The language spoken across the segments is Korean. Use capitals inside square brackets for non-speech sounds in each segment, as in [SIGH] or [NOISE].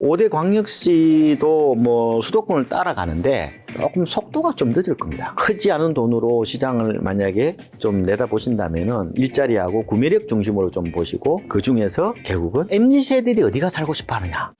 5대 광역시도 뭐 수도권을 따라가는데 조금 속도가 좀 늦을 겁니다. 크지 않은 돈으로 시장을 만약에 좀 내다 보신다면은 일자리하고 구매력 중심으로 좀 보시고 그 중에서 결국은 MZ 세대들이 어디가 살고 싶어 하느냐.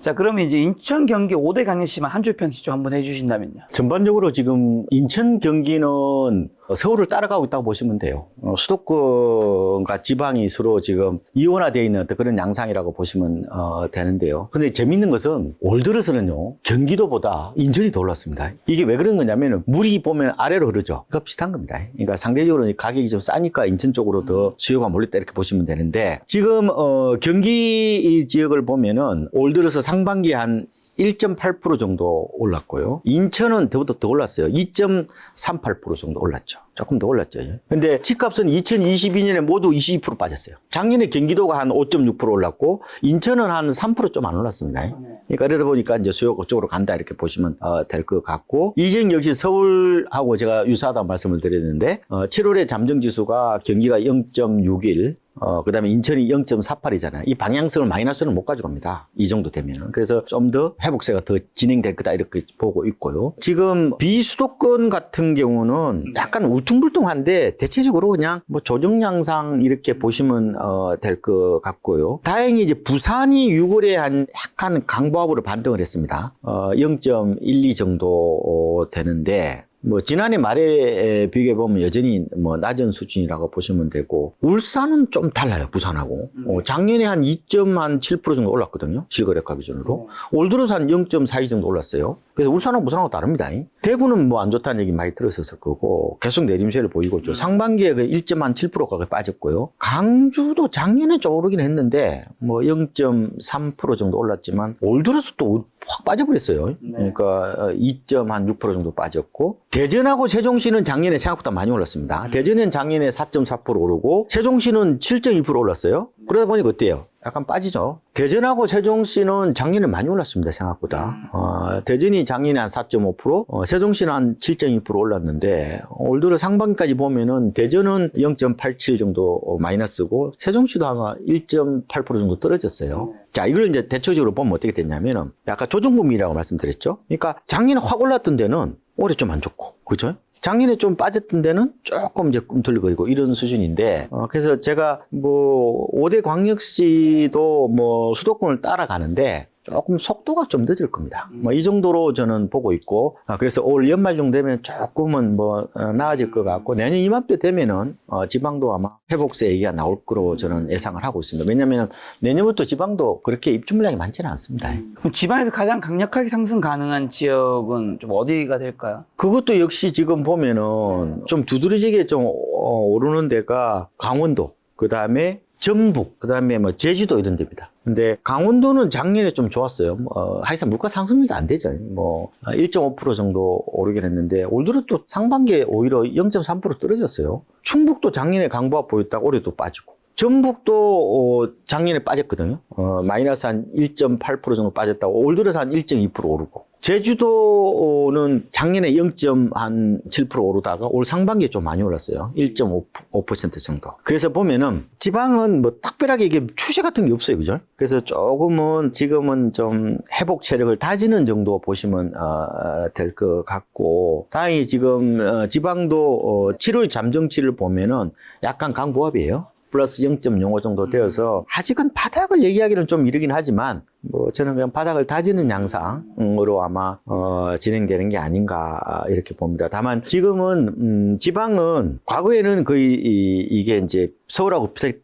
자, 그러면 이제 인천, 경기 5대 강역시만 한 줄 평씩 좀 한번 해주신다면요. 전반적으로 지금 인천 경기는 서울을 따라가고 있다고 보시면 돼요. 어, 수도권과 지방이 서로 지금 이원화되어 있는 어떤 그런 양상이라고 보시면 어, 되는데요. 근데 재밌는 것은 올 들어서는요 경기도보다 인천이 더 올랐습니다. 이게 왜 그런 거냐면 물이 보면 아래로 흐르죠. 그거 비슷한 겁니다. 그러니까 상대적으로 가격이 좀 싸니까 인천 쪽으로 더 수요가 몰렸다 이렇게 보시면 되는데 지금 어, 경기 이 지역을 보면은 올 들어서 상반기 한 1.8% 정도 올랐고요. 인천은 더보다 더 올랐어요. 2.38% 정도 올랐죠. 조금 더 올랐죠. 근데 집값은 2022년에 모두 22% 빠졌어요. 작년에 경기도가 한 5.6% 올랐고 인천은 한 3%좀 안 올랐습니다. 그러니까 그러다 보니까 이제 수요 그쪽으로 간다 이렇게 보시면 어, 될것 같고 이전 역시 서울하고 제가 유사하다고 말씀을 드렸는데 어, 7월에 잠정 지수가 경기가 0.61 어, 그 다음에 인천이 0.48이잖아요. 이 방향성을 마이너스는 못 가져갑니다. 이 정도 되면은. 그래서 좀 더 회복세가 더 진행될 거다 이렇게 보고 있고요. 지금 비수도권 같은 경우는 약간 울퉁불퉁한데 대체적으로 그냥 뭐 조정 양상 이렇게 보시면 어, 될 것 같고요. 다행히 이제 부산이 6월에 한 약간 강보합으로 반등을 했습니다. 어, 0.12 정도 어, 되는데 뭐 지난해 말에 비교해 보면 여전히 뭐 낮은 수준이라고 보시면 되고 울산은 좀 달라요 부산하고. 어, 작년에 한 2.7% 정도 올랐거든요 실거래가 기준으로. 올 들어서 한 0.42 정도 올랐어요 그래서 울산하고 부산하고 다릅니다 대구는 뭐 안 좋다는 얘기 많이 들었었을 거고 계속 내림세를 보이고 있죠 상반기에 그 1.7%가 빠졌고요 강주도 작년에 좀 오르긴 했는데 뭐 0.3% 정도 올랐지만 올 들어서 또 확 빠져버렸어요. 그러니까 2.6% 정도 빠졌고 대전하고 세종시는 작년에 생각보다 많이 올랐습니다. 대전은 작년에 4.4% 오르고 세종시는 7.2% 올랐어요. 그러다 보니까 어때요? 약간 빠지죠. 대전하고 세종시는 작년에 많이 올랐습니다. 생각보다. 어, 대전이 작년에 한 4.5%, 어, 세종시는 한 7.2% 올랐는데 올 들어 상반기까지 보면은 대전은 0.87 정도 어, 마이너스고 세종시도 아마 1.8% 정도 떨어졌어요. 자, 이걸 이제 대체적으로 보면 어떻게 됐냐면은 아까 조정범위라고 말씀드렸죠. 그러니까 작년에 확 올랐던 데는 올해 좀 안 좋고, 그죠? 작년에 좀 빠졌던 데는 조금 이제 꿈틀거리고 이런 수준인데, 어, 그래서 제가 뭐, 5대 광역시도 뭐 수도권을 따라가는데, 조금 속도가 좀 늦을 겁니다. 뭐 이 정도로 저는 보고 있고, 아, 그래서 올 연말 정도 되면 조금은 뭐 어, 나아질 것 같고, 내년 이맘때 되면은 어, 지방도 아마 회복세 얘기가 나올 거로 저는 예상을 하고 있습니다. 왜냐하면 내년부터 지방도 그렇게 입주 물량이 많지는 않습니다. 그럼 지방에서 가장 강력하게 상승 가능한 지역은 좀 어디가 될까요? 그것도 역시 지금 보면은 좀 두드러지게 좀 어, 오르는 데가 강원도, 그 다음에 전북, 그 다음에 뭐 제주도 이런 데입니다. 근데 강원도는 작년에 좀 좋았어요. 어, 하여튼 물가 상승률도 안 되죠. 뭐, 1.5% 정도 오르긴 했는데, 올 들어 또 상반기에 오히려 0.3% 떨어졌어요. 충북도 작년에 강보합 보였다가 올해 또 빠지고. 전북도 어, 작년에 빠졌거든요. 어, 마이너스 한 1.8% 정도 빠졌다고 올 들어서 한 1.2% 오르고. 제주도는 작년에 0.7% 오르다가 올 상반기에 좀 많이 올랐어요. 1.5% 정도. 그래서 보면은 지방은 뭐 특별하게 이게 추세 같은 게 없어요. 그죠? 그래서 조금은 지금은 좀 회복 체력을 다지는 정도 보시면 어, 될 것 같고 다행히 지금 어, 지방도 어, 7월 잠정치를 보면은 약간 강보합이에요. 플러스 0.05 정도 되어서 아직은 바닥을 얘기하기는 좀 이르긴 하지만 뭐 저는 그냥 바닥을 다지는 양상으로 아마 어, 진행되는 게 아닌가 이렇게 봅니다. 다만 지금은 음, 지방은 과거에는 거의 이, 이게 이제 서울하고 비슷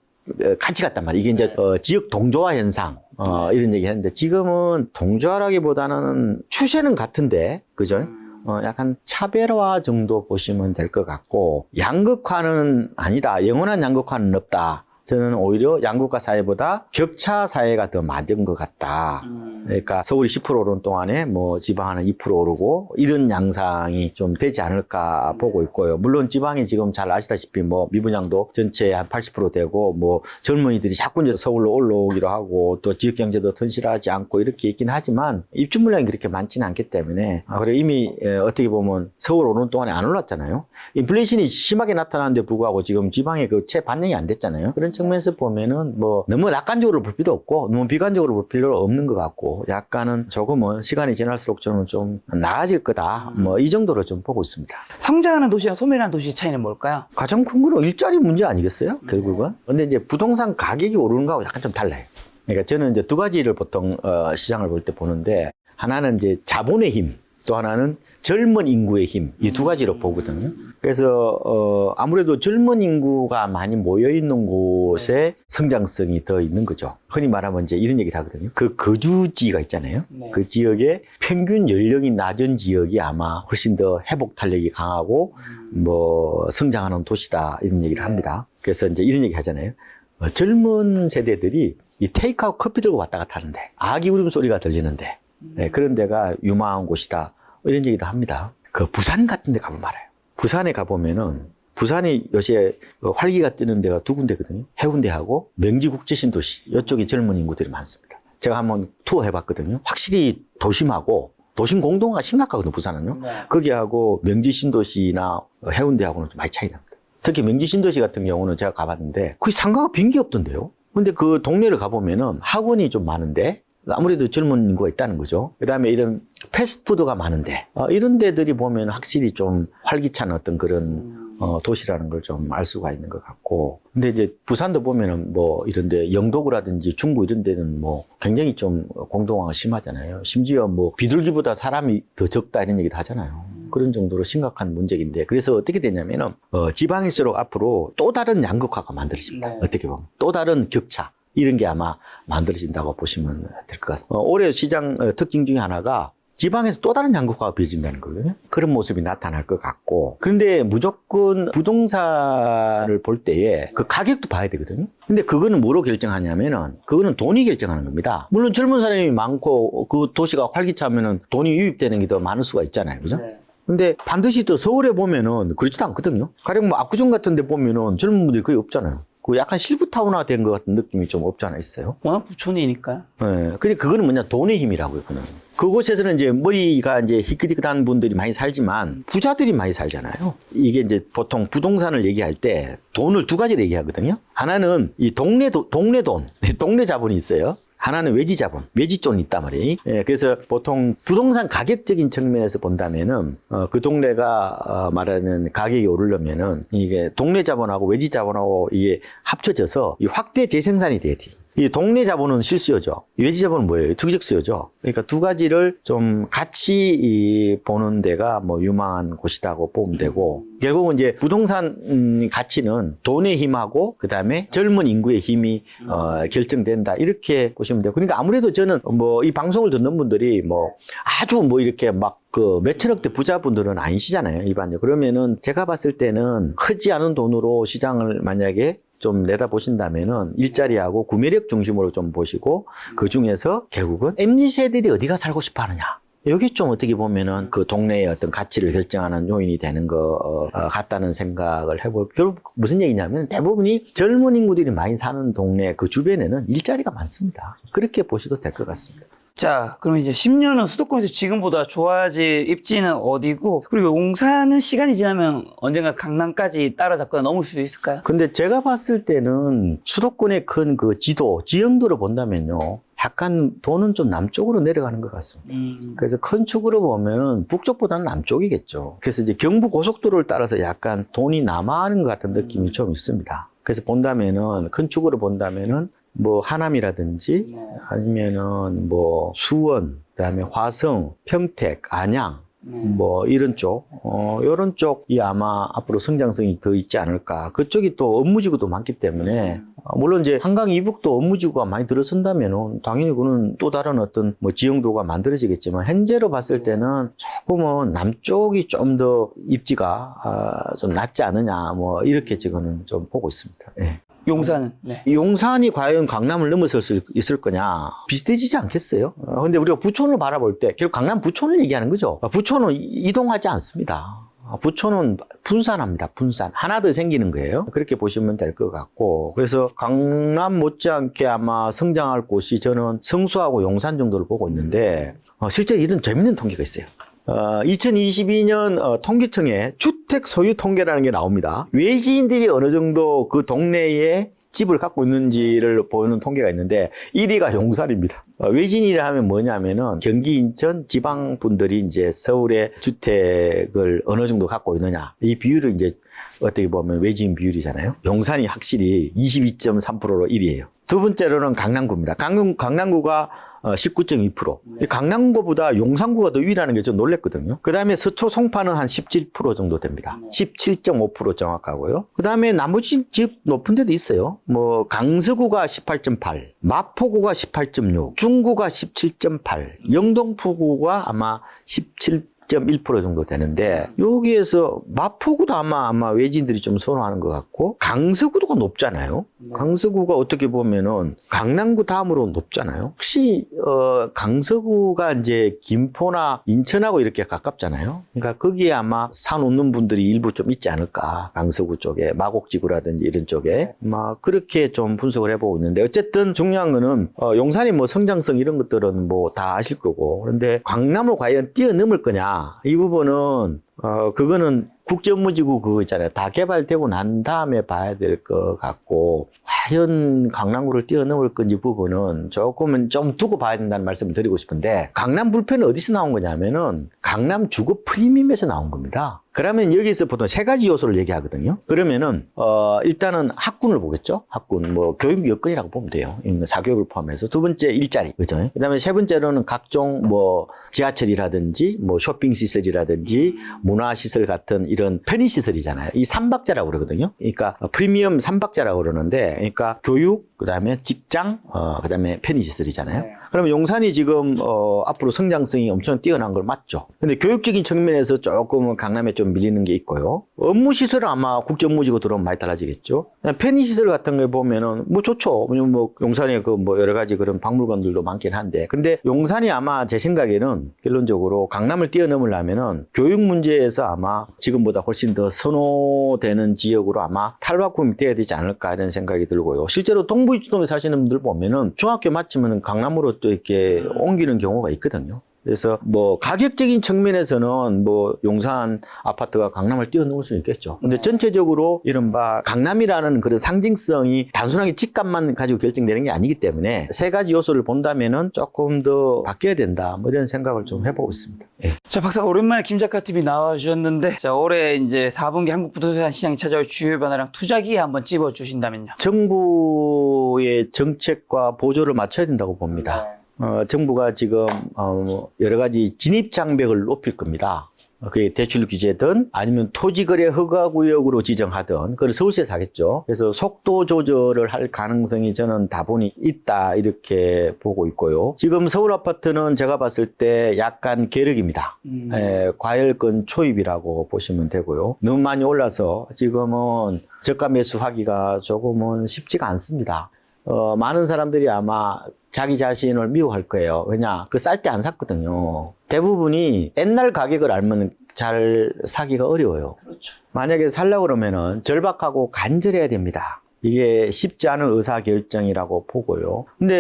같이 갔단 말이에요. 이게 이제 어, 지역 동조화 현상 어, 이런 얘기 했는데 지금은 동조화라기보다는 추세는 같은데 그죠? 어, 약간 차별화 정도 보시면 될 것 같고, 양극화는 아니다. 영원한 양극화는 없다. 저는 오히려 양극화 사회보다 격차 사회가 더 맞은 것 같다. 그러니까 서울이 10% 오른 동안에 뭐 지방은 2% 오르고 이런 양상이 좀 되지 않을까 보고 있고요. 물론 지방이 지금 잘 아시다시피 뭐 미분양도 전체 한 80% 되고 뭐 젊은이들이 자꾸 이제 서울로 올라오기도 하고 또 지역 경제도 튼실하지 않고 이렇게 있긴 하지만 입주 물량이 그렇게 많지는 않기 때문에 아, 그리고 이미 에, 어떻게 보면 서울 오는 동안에 안 올랐잖아요. 인플레이션이 심하게 나타나는데 불구하고 지금 지방에 그채 반영이 안 됐잖아요. 그런 측면에서 보면은 뭐 너무 낙관적으로 볼 필요도 없고 너무 비관적으로 볼 필요는 없는 것 같고 약간은 조금은 시간이 지날수록 저는 좀 나아질 거다. 뭐 이 정도로 좀 보고 있습니다. 성장하는 도시와 소멸하는 도시의 차이는 뭘까요? 가장 큰 거는 일자리 문제 아니겠어요? 결국은. 근데 이제 부동산 가격이 오르는 거하고 약간 좀 달라요. 그러니까 저는 이제 두 가지를 보통 어, 시장을 볼 때 보는데 하나는 이제 자본의 힘, 또 하나는 젊은 인구의 힘, 이 두 가지로 보거든요. 그래서 어, 아무래도 젊은 인구가 많이 모여 있는 곳에 성장성이 더 있는 거죠. 흔히 말하면 이제 이런 얘기를 하거든요. 그 거주지가 있잖아요. 네. 그 지역의 평균 연령이 낮은 지역이 아마 훨씬 더 회복 탄력이 강하고 뭐 성장하는 도시다 이런 얘기를 합니다. 그래서 이제 이런 얘기 하잖아요. 어, 젊은 세대들이 이 테이크아웃 커피 들고 왔다 갔다 하는데 아기 울음소리가 들리는데 네, 그런 데가 유망한 곳이다 이런 얘기도 합니다. 그 부산 같은 데 가보면 알아요. 부산에 가보면은 부산이 요새 그 활기가 뜨는 데가 두 군데거든요. 해운대하고 명지국제신도시 이쪽이 젊은 인구들이 많습니다. 제가 한번 투어 해봤거든요. 확실히 도심하고 도심 공동화가 심각하거든요. 부산은요. 거기하고 명지 신도시나 해운대하고는 좀 많이 차이 납니다. 특히 명지 신도시 같은 경우는 제가 가봤는데 거의 상가가 빈 게 없던데요. 근데 그 동네를 가보면은 학원이 좀 많은데 아무래도 젊은 인구가 있다는 거죠. 그 다음에 이런 패스트푸드가 많은데 어, 이런 데들이 보면 확실히 좀 활기찬 어떤 그런 어, 도시라는 걸 좀 알 수가 있는 것 같고. 근데 이제 부산도 보면은 뭐 이런데 영도구라든지 중구 이런 데는 뭐 굉장히 좀 공동화가 심하잖아요. 심지어 뭐 비둘기보다 사람이 더 적다 이런 얘기도 하잖아요. 그런 정도로 심각한 문제인데 그래서 어떻게 되냐면은 어, 지방일수록 앞으로 또 다른 양극화가 만들어집니다. 네. 어떻게 보면 또 다른 격차 이런 게 아마 만들어진다고 보시면 될 것 같습니다. 어, 올해 시장 어, 특징 중에 하나가 지방에서 또 다른 양극화가 빚어진다는 거거든요. 그런 모습이 나타날 것 같고. 그런데 무조건 부동산을 볼 때에 그 가격도 봐야 되거든요. 근데 그거는 뭐로 결정하냐면은 그거는 돈이 결정하는 겁니다. 물론 젊은 사람이 많고 그 도시가 활기차면은 돈이 유입되는 게 더 많을 수가 있잖아요. 그죠? 근데 반드시 또 서울에 보면은 그렇지도 않거든요. 가령 뭐 압구정 같은 데 보면은 젊은 분들이 거의 없잖아요. 그 약간 실버타운화 된 것 같은 느낌이 좀 없지 않아 있어요. 워낙 부촌이니까요. 예. 근데 그거는 뭐냐, 돈의 힘이라고요, 그는. 그곳에서는 이제 머리가 이제 희끗희끗한 분들이 많이 살지만 부자들이 많이 살잖아요. 이게 이제 보통 부동산을 얘기할 때 돈을 두 가지로 얘기하거든요. 하나는 이 동네, 도- 동네 돈, [LAUGHS] 동네 자본이 있어요. 하나는 외지 자본, 외지존이 있단 말이에요. 예, 그래서 보통 부동산 가격적인 측면에서 본다면은 어, 그 동네가 어, 말하는 가격이 오르려면은 이게 동네 자본하고 외지 자본하고 이게 합쳐져서 이 확대 재생산이 돼야 돼요. 이 동네 자본은 실수요죠. 외지 자본은 뭐예요? 투기적 수요죠. 그러니까 두 가지를 좀 같이 이 보는 데가 뭐 유망한 곳이라고 보면 되고 결국은 이제 부동산 음, 가치는 돈의 힘하고 그 다음에 젊은 인구의 힘이 어, 결정된다 이렇게 보시면 돼요. 그러니까 아무래도 저는 뭐 이 방송을 듣는 분들이 뭐 아주 뭐 이렇게 막 그 몇천억대 부자분들은 아니시잖아요 일반적으로 그러면은 제가 봤을 때는 크지 않은 돈으로 시장을 만약에 좀 내다 보신다면은 일자리하고 구매력 중심으로 좀 보시고 그 중에서 결국은 MZ 세대들이 어디가 살고 싶어 하느냐. 여기 좀 어떻게 보면은 그 동네의 어떤 가치를 결정하는 요인이 되는 것 어, 같다는 생각을 해볼. 결국 무슨 얘기냐면 대부분이 젊은 인구들이 많이 사는 동네 그 주변에는 일자리가 많습니다. 그렇게 보셔도 될 것 같습니다. 자, 그럼 이제 10년 후 수도권에서 지금보다 좋아질 입지는 어디고, 그리고 용산은 시간이 지나면 언젠가 강남까지 따라잡거나 넘을 수도 있을까요? 근데 제가 봤을 때는 수도권의 큰 그 지도, 지형도를 본다면요. 약간 돈은 좀 남쪽으로 내려가는 것 같습니다. 음, 그래서 큰 축으로 보면 북쪽보다는 남쪽이겠죠. 그래서 이제 경부 고속도로를 따라서 약간 돈이 남아하는 것 같은 느낌이 좀 있습니다. 그래서 본다면은 큰 축으로 본다면은 뭐 하남이라든지 네. 아니면은 뭐 수원, 그다음에 화성, 평택, 안양 네. 뭐 이런 쪽, 어 이런 쪽이 아마 앞으로 성장성이 더 있지 않을까. 그쪽이 또 업무지구도 많기 때문에 어, 물론 이제 한강 이북도 업무지구가 많이 들어선다면은 당연히 그는 또 다른 어떤 뭐 지형도가 만들어지겠지만 현재로 봤을 때는 조금은 남쪽이 좀 더 입지가 아, 좀 낫지 않느냐 뭐 이렇게 지금은 좀 보고 있습니다. 예. 용산은 네. 용산이 과연 강남을 넘어설 수 있을 거냐 비슷해지지 않겠어요? 어, 근데 우리가 부촌을 바라볼 때 결국 강남 부촌을 얘기하는 거죠. 아, 부촌은 이- 이동하지 않습니다. 아, 부촌은 분산합니다. 분산 하나 더 생기는 거예요. 그렇게 보시면 될 것 같고 그래서 강남 못지않게 아마 성장할 곳이 저는 성수하고 용산 정도를 보고 있는데 어, 실제 이런 재밌는 통계가 있어요. 어, 2022년 어, 통계청에 주택 소유 통계라는 게 나옵니다. 외지인들이 어느 정도 그 동네에 집을 갖고 있는지를 보는 통계가 있는데 1위가 용산입니다. 어, 외지인이라 하면 뭐냐면은 경기, 인천, 지방 분들이 이제 서울에 주택을 어느 정도 갖고 있느냐 이 비율을 이제 어떻게 보면 외지인 비율이잖아요. 용산이 확실히 22.3%로 1위예요. 두 번째로는 강남구입니다. 강남, 강남구가 어, 19.2%. 이 강남구보다 용산구가 더 위라는 게 좀 놀랬거든요. 그 다음에 서초 송파는 한 17% 정도 됩니다. 17.5% 정확하고요. 그 다음에 나머지 집 높은 데도 있어요. 뭐, 강서구가 18.8, 마포구가 18.6, 중구가 17.8, 영동포구가 아마 17 1% 정도 되는데 여기에서 마포구도 아마 아마 외지인들이 좀 선호하는 것 같고 강서구도가 높잖아요. 강서구가 어떻게 보면은 강남구 다음으로 높잖아요. 혹시 어 강서구가 이제 김포나 인천하고 이렇게 가깝잖아요. 그러니까 거기에 아마 산 없는 분들이 일부 좀 있지 않을까. 강서구 쪽에 마곡지구라든지 이런 쪽에 막 그렇게 좀 분석을 해보고 있는데 어쨌든 중요한 거는 어 용산이 뭐 성장성 이런 것들은 뭐 다 아실 거고 그런데 강남을 과연 뛰어넘을 거냐 이 부분은 어 그거는 국제업무지구 그거 있잖아요. 다 개발되고 난 다음에 봐야 될 것 같고 과연 강남구를 뛰어넘을 건지 부분은 조금은 좀 두고 봐야 된다는 말씀을 드리고 싶은데 강남 불펜은 어디서 나온 거냐면은 강남 주거 프리미엄에서 나온 겁니다. 그러면 여기서 보통 세 가지 요소를 얘기하거든요. 그러면은 어 일단은 학군을 보겠죠. 학군 뭐 교육 여건이라고 보면 돼요. 이 사교육을 포함해서 두 번째 일자리 그죠. 그 다음에 세 번째로는 각종 뭐 지하철이라든지 뭐 쇼핑 시설이라든지 문화 시설 같은 이런 편의 시설이잖아요. 이 삼박자라고 그러거든요. 그러니까 프리미엄 삼박자라고 그러는데 그러니까 교육 그 다음에 직장 어 그 다음에 편의 시설이잖아요. 네. 그러면 용산이 지금 어 앞으로 성장성이 엄청 뛰어난 걸 맞죠. 근데 교육적인 측면에서 조금 강남에 좀 밀리는 게 있고요. 업무 시설은 아마 국제업무지구 들어오면 많이 달라지겠죠. 그냥 편의 시설 같은 거 보면은 뭐 좋죠. 왜냐면 뭐 용산에 그 뭐 여러 가지 그런 박물관들도 많긴 한데 근데 용산이 아마 제 생각에는 결론적으로 강남을 뛰어넘으려면은 교육 문제 에서 아마 지금보다 훨씬 더 선호되는 지역으로 아마 탈바꿈이 돼야 되지 않을까 이런 생각이 들고요. 실제로 동부 이주동에 사시는 분들 보면은 중학교 마치면 강남으로 또 이렇게 옮기는 경우가 있거든요. 그래서 뭐 가격적인 측면에서는 뭐 용산 아파트가 강남을 뛰어넘을 수 있겠죠. 근데 전체적으로 이른바 강남이라는 그런 상징성이 단순하게 집값만 가지고 결정되는 게 아니기 때문에 세 가지 요소를 본다면은 조금 더 바뀌어야 된다. 뭐 이런 생각을 좀 해보고 있습니다. 예. 자, 박사 오랜만에 김작가 TV 나와주셨는데 자 올해 이제 4분기 한국 부동산 시장이 찾아올 주요 변화랑 투자 기회 한번 찝어 주신다면요. 정부의 정책과 보조를 맞춰야 된다고 봅니다. 어, 정부가 지금 어, 여러 가지 진입 장벽을 높일 겁니다. 어, 그게 대출 규제든 아니면 토지거래 허가구역으로 지정하든 그걸 서울시에서 하겠죠. 그래서 속도 조절을 할 가능성이 저는 다분히 있다 이렇게 보고 있고요. 지금 서울 아파트는 제가 봤을 때 약간 계륵입니다. 음. 에, 과열권 초입이라고 보시면 되고요. 너무 많이 올라서 지금은 저가 매수하기가 조금은 쉽지가 않습니다. 어, 많은 사람들이 아마 자기 자신을 미워할 거예요. 왜냐? 그 쌀 때 안 샀거든요. 대부분이 옛날 가격을 알면 잘 사기가 어려워요. 그렇죠. 만약에 살려고 그러면은 절박하고 간절해야 됩니다. 이게 쉽지 않은 의사 결정이라고 보고요. 근데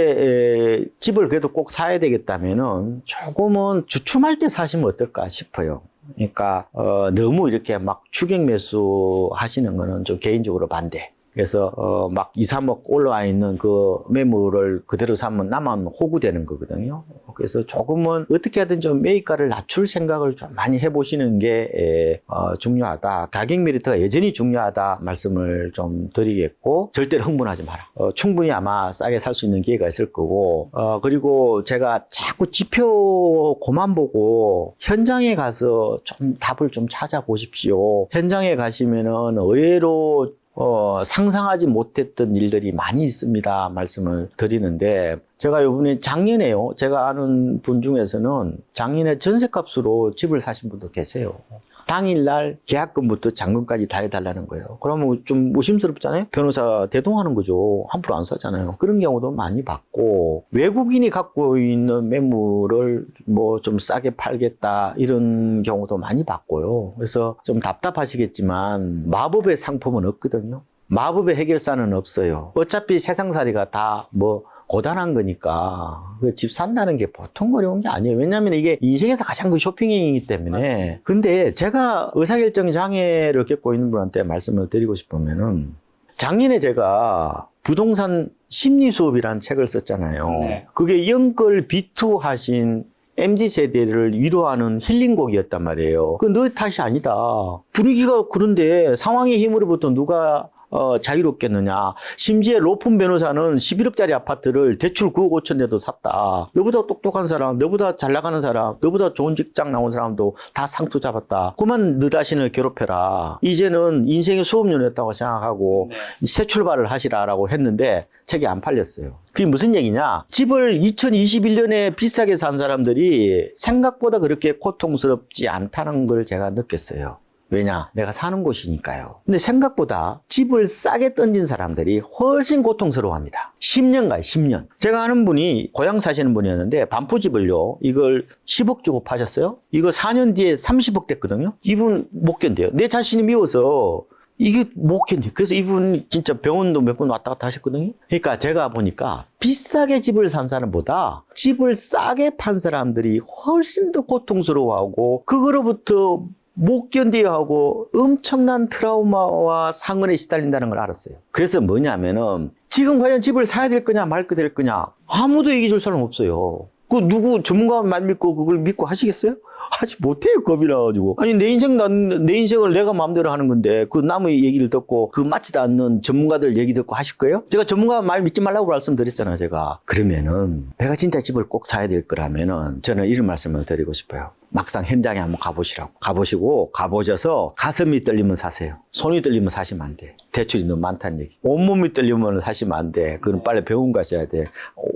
에, 집을 그래도 꼭 사야 되겠다면은 조금은 주춤할 때 사시면 어떨까 싶어요. 그러니까 어, 너무 이렇게 막 추격 매수 하시는 거는 좀 개인적으로 반대. 그래서 어, 막 2, 3억 올라와 있는 그 매물을 그대로 사면 나만 호구되는 거거든요. 그래서 조금은 어떻게 하든 좀 매입가를 낮출 생각을 좀 많이 해보시는 게 에, 어, 중요하다. 가격 메리트가 여전히 중요하다 말씀을 좀 드리겠고 절대로 흥분하지 마라. 어, 충분히 아마 싸게 살 수 있는 기회가 있을 거고 어, 그리고 제가 자꾸 지표 고만 보고 현장에 가서 좀 답을 좀 찾아보십시오. 현장에 가시면은 의외로 어, 상상하지 못했던 일들이 많이 있습니다. 말씀을 드리는데, 제가 요번에 작년에요. 제가 아는 분 중에서는 작년에 전세값으로 집을 사신 분도 계세요. 당일날 계약금부터 잔금까지 다 해달라는 거예요. 그러면 좀 무심스럽잖아요. 변호사 대동하는 거죠. 함부로 안 사잖아요. 그런 경우도 많이 봤고 외국인이 갖고 있는 매물을 뭐 좀 싸게 팔겠다 이런 경우도 많이 봤고요. 그래서 좀 답답하시겠지만 마법의 상품은 없거든요. 마법의 해결사는 없어요. 어차피 세상살이가 다 뭐 고단한 거니까 그집 산다는 게 보통 어려운 게 아니에요. 왜냐하면 이게 인생에서 가장 큰 쇼핑이기 때문에. 근데 제가 의사결정 장애를 겪고 있는 분한테 말씀을 드리고 싶으면은 작년에 제가 부동산 심리 수업이라는 책을 썼잖아요. 네. 그게 영끌 비투하신 MZ 세대를 위로하는 힐링곡이었단 말이에요. 그너 탓이 아니다. 분위기가 그런데 상황의 힘으로부터 누가 어, 자유롭겠느냐. 심지어 로폰 변호사는 11억짜리 아파트를 대출 9억 5천 내도 샀다. 너보다 똑똑한 사람, 너보다 잘 나가는 사람, 너보다 좋은 직장 나온 사람도 다 상투 잡았다. 그만 너 자신을 괴롭혀라. 이제는 인생의 수업료였다고 생각하고 새 출발을 하시라라고 했는데 책이 안 팔렸어요. 그게 무슨 얘기냐? 집을 2021년에 비싸게 산 사람들이 생각보다 그렇게 고통스럽지 않다는 걸 제가 느꼈어요. 왜냐? 내가 사는 곳이니까요. 근데 생각보다 집을 싸게 던진 사람들이 훨씬 고통스러워 합니다. 10년 가요, 10년. 제가 아는 분이 고향 사시는 분이었는데 반포집을요, 이걸 10억 주고 파셨어요? 이거 4년 뒤에 30억 됐거든요? 이분 못 견뎌요. 내 자신이 미워서 이게 못 견뎌요. 그래서 이분 진짜 병원도 몇 번 왔다 갔다 하셨거든요. 그러니까 제가 보니까 비싸게 집을 산 사람보다 집을 싸게 판 사람들이 훨씬 더 고통스러워하고 그거로부터 못 견뎌야 하고 엄청난 트라우마와 상흔에 시달린다는 걸 알았어요. 그래서 뭐냐면은 지금 과연 집을 사야 될 거냐 말거 될 거냐 아무도 얘기해 줄 사람 없어요. 그 누구 전문가 말 믿고 그걸 믿고 하시겠어요? 하지 못해요 겁이 나가지고. 아니 내 인생 난, 내 인생을 내가 마음대로 하는 건데 그 남의 얘기를 듣고 그 맞지도 않는 전문가들 얘기 듣고 하실 거예요? 제가 전문가 말 믿지 말라고 말씀드렸잖아요 제가. 그러면은 내가 진짜 집을 꼭 사야 될 거라면은 저는 이런 말씀을 드리고 싶어요. 막상 현장에 한번 가보시라고. 가보시고 가보셔서 가슴이 떨리면 사세요. 손이 떨리면 사시면 안돼. 대출이 너무 많다는 얘기. 온몸이 떨리면 사시면 안돼. 그건 빨리 병원 가셔야 돼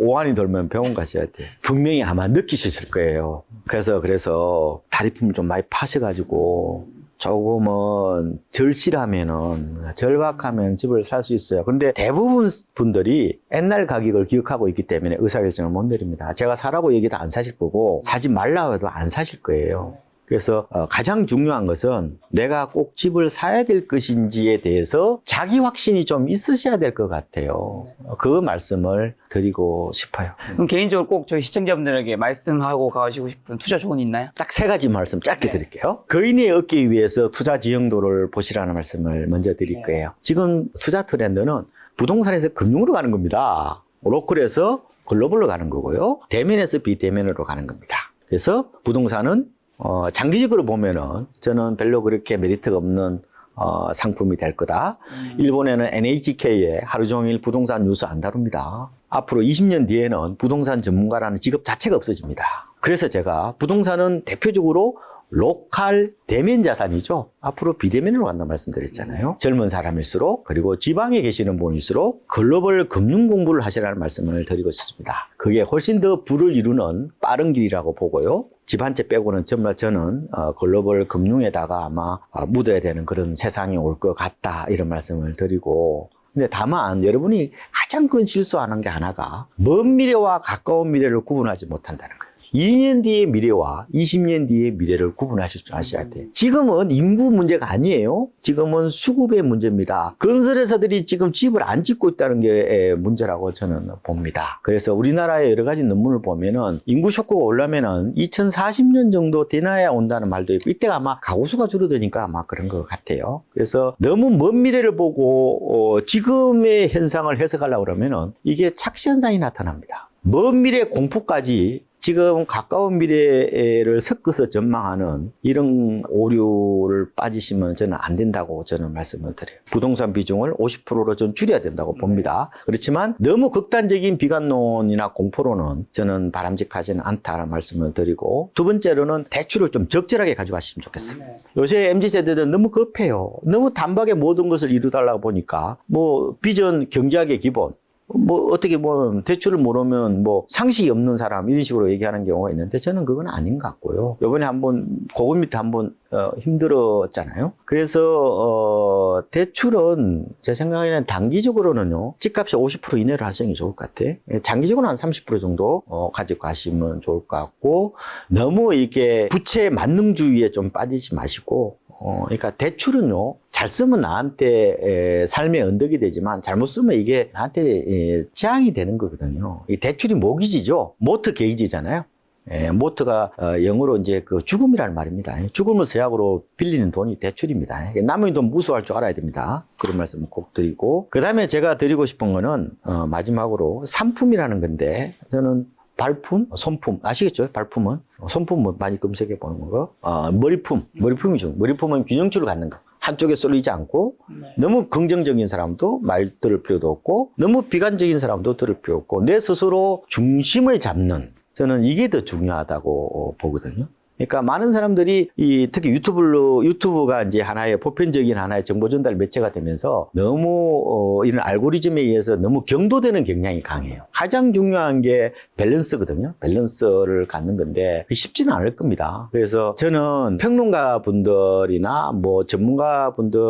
오한이 돌면 병원 가셔야 돼 분명히 아마 느끼셨을 거예요 그래서 그래서 다리품 좀 많이 파셔가지고 조금은 절실하면은 절박하면 집을 살 수 있어요. 근데 대부분 분들이 옛날 가격을 기억하고 있기 때문에 의사결정을 못 내립니다. 제가 사라고 얘기도 안 사실 거고 사지 말라고 해도 안 사실 거예요. 그래서 어, 가장 중요한 것은 내가 꼭 집을 사야 될 것인지에 대해서 자기 확신이 좀 있으셔야 될 것 같아요. 그 말씀을 드리고 싶어요. 그럼 개인적으로 꼭 저희 시청자분들에게 말씀하고 가시고 싶은 투자 조언이 있나요? 딱 세 가지 말씀 짧게 드릴게요. 거인이 얻기 위해서 투자 지형도를 보시라는 말씀을 먼저 드릴 거예요. 지금 투자 트렌드는 부동산에서 금융으로 가는 겁니다. 로컬에서 글로벌로 가는 거고요. 대면에서 비대면으로 가는 겁니다. 그래서 부동산은 어, 장기적으로 보면은 저는 별로 그렇게 메리트가 없는 어, 상품이 될 거다. 일본에는 NHK에 하루 종일 부동산 뉴스 안 다룹니다. 앞으로 20년 뒤에는 부동산 전문가라는 직업 자체가 없어집니다. 그래서 제가 부동산은 대표적으로 로컬 대면 자산이죠. 앞으로 비대면으로 간다 말씀드렸잖아요. 젊은 사람일수록 그리고 지방에 계시는 분일수록 글로벌 금융 공부를 하시라는 말씀을 드리고 싶습니다. 그게 훨씬 더 부를 이루는 빠른 길이라고 보고요. 집 한 채 빼고는 정말 저는 어, 글로벌 금융에다가 아마 어, 묻어야 되는 그런 세상이 올 것 같다 이런 말씀을 드리고 근데 다만 여러분이 가장 큰 실수하는 게 하나가 먼 미래와 가까운 미래를 구분하지 못한다는 거예요. 2년 뒤의 미래와 20년 뒤의 미래를 구분하실 줄 아셔야 돼요. 지금은 인구 문제가 아니에요. 지금은 수급의 문제입니다. 건설회사들이 지금 집을 안 짓고 있다는 게 문제라고 저는 봅니다. 그래서 우리나라의 여러 가지 논문을 보면은 인구 쇼크가 올라면은 2040년 정도 되나야 온다는 말도 있고 이때가 아마 가구수가 줄어드니까 아마 그런 것 같아요. 그래서 너무 먼 미래를 보고 어, 지금의 현상을 해석하려고 그러면은 이게 착시 현상이 나타납니다. 먼 미래 공포까지 지금 가까운 미래를 섞어서 전망하는 이런 오류를 빠지시면 저는 안 된다고 저는 말씀을 드려요. 부동산 비중을 50%로 좀 줄여야 된다고 봅니다. 그렇지만 너무 극단적인 비관론이나 공포로는 저는 바람직하지는 않다는 말씀을 드리고 두 번째로는 대출을 좀 적절하게 가져가시면 좋겠어요. 요새 MZ세대들은 너무 급해요. 너무 단박에 모든 것을 이루달라고 보니까 뭐 비전 경제학의 기본 뭐 어떻게 보면 대출을 모르면 뭐 상식이 없는 사람 이런 식으로 얘기하는 경우가 있는데 저는 그건 아닌 것 같고요. 이번에 한번 고금 밑에 한번 어, 힘들었잖아요. 그래서 어, 대출은 제 생각에는 단기적으로는요 집값이 50% 이내로 하시는 게 좋을 것 같아. 요 장기적으로는 한 30% 정도 어, 가지고 가시면 좋을 것 같고 너무 이게 부채 만능주의에 좀 빠지지 마시고 어, 그러니까 대출은요, 잘 쓰면 나한테 에, 삶의 언덕이 되지만 잘못 쓰면 이게 나한테 에, 재앙이 되는 거거든요. 이 대출이 모기지죠. 모트 게이지잖아요. 예, 모트가 어, 영어로 이제 그 죽음이라는 말입니다. 죽음을 서약으로 빌리는 돈이 대출입니다. 남의 돈 무수할 줄 알아야 됩니다. 그런 말씀을 꼭 드리고 그 다음에 제가 드리고 싶은 거는 어, 마지막으로 상품이라는 건데 저는 발품, 손품 아시겠죠? 발품은 손품 뭐 많이 검색해 보는 거. 어, 머리품, 머리품이죠. 머리품은 균형추를 갖는 거. 한쪽에 쏠리지 않고 너무 긍정적인 사람도 말 들을 필요도 없고 너무 비관적인 사람도 들을 필요 없고 내 스스로 중심을 잡는 저는 이게 더 중요하다고 보거든요. 그러니까 많은 사람들이 이 특히 유튜브로 유튜브가 이제 하나의 보편적인 하나의 정보 전달 매체가 되면서 너무 어, 이런 알고리즘에 의해서 너무 경도되는 경향이 강해요. 가장 중요한 게 밸런스거든요. 밸런스를 갖는 건데 쉽지는 않을 겁니다. 그래서 저는 평론가 분들이나 뭐 전문가 분들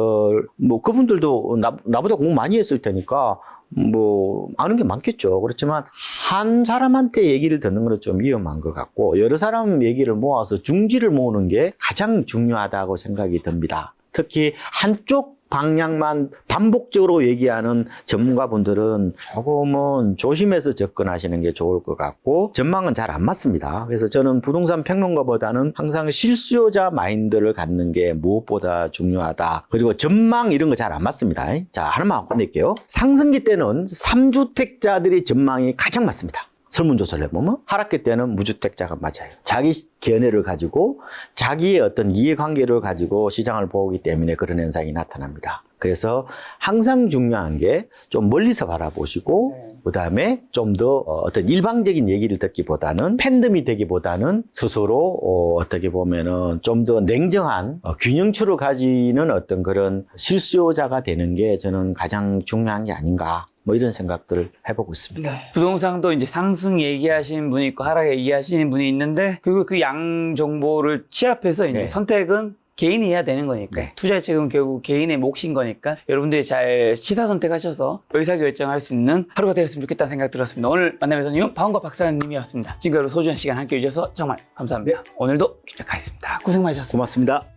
뭐 그분들도 나, 나보다 공부 많이 했을 테니까 뭐 아는 게 많겠죠. 그렇지만 한 사람한테 얘기를 듣는 거는 좀 위험한 것 같고 여러 사람 얘기를 모아서 중지를 모으는 게 가장 중요하다고 생각이 듭니다. 특히 한쪽 방향만 반복적으로 얘기하는 전문가분들은 조금은 조심해서 접근하시는 게 좋을 것 같고 전망은 잘 안 맞습니다. 그래서 저는 부동산 평론가보다는 항상 실수요자 마인드를 갖는 게 무엇보다 중요하다. 그리고 전망 이런 거 잘 안 맞습니다. 자, 하나만 끝낼게요. 상승기 때는 3주택자들이 전망이 가장 맞습니다. 설문조사를 해보면 하락기 때는 무주택자가 맞아요. 자기 견해를 가지고 자기의 어떤 이해관계를 가지고 시장을 보기 때문에 그런 현상이 나타납니다. 그래서 항상 중요한 게 좀 멀리서 바라보시고 그다음에 좀 더 어떤 일방적인 얘기를 듣기보다는 팬덤이 되기보다는 스스로 어, 어떻게 보면은 좀 더 냉정한 어, 균형추를 가지는 어떤 그런 실수요자가 되는 게 저는 가장 중요한 게 아닌가 뭐 이런 생각들을 해보고 있습니다. 부동산도 이제 상승 얘기하시는 분이 있고 하락 얘기하시는 분이 있는데 그리고 그양 정보를 취합해서 이제 네. 선택은 개인이 해야 되는 거니까 네. 투자의 책은 결국 개인의 몫인 거니까 여러분들이 잘 시사 선택하셔서 의사 결정할 수 있는 하루가 되었으면 좋겠다는 생각 들었습니다. 오늘 만남의 손님은 박원과 박사님이었습니다. 지금까지 소중한 시간 함께 해주셔서 정말 감사합니다. 오늘도 기작하겠습니다. 고생 많으셨습니다. 고맙습니다.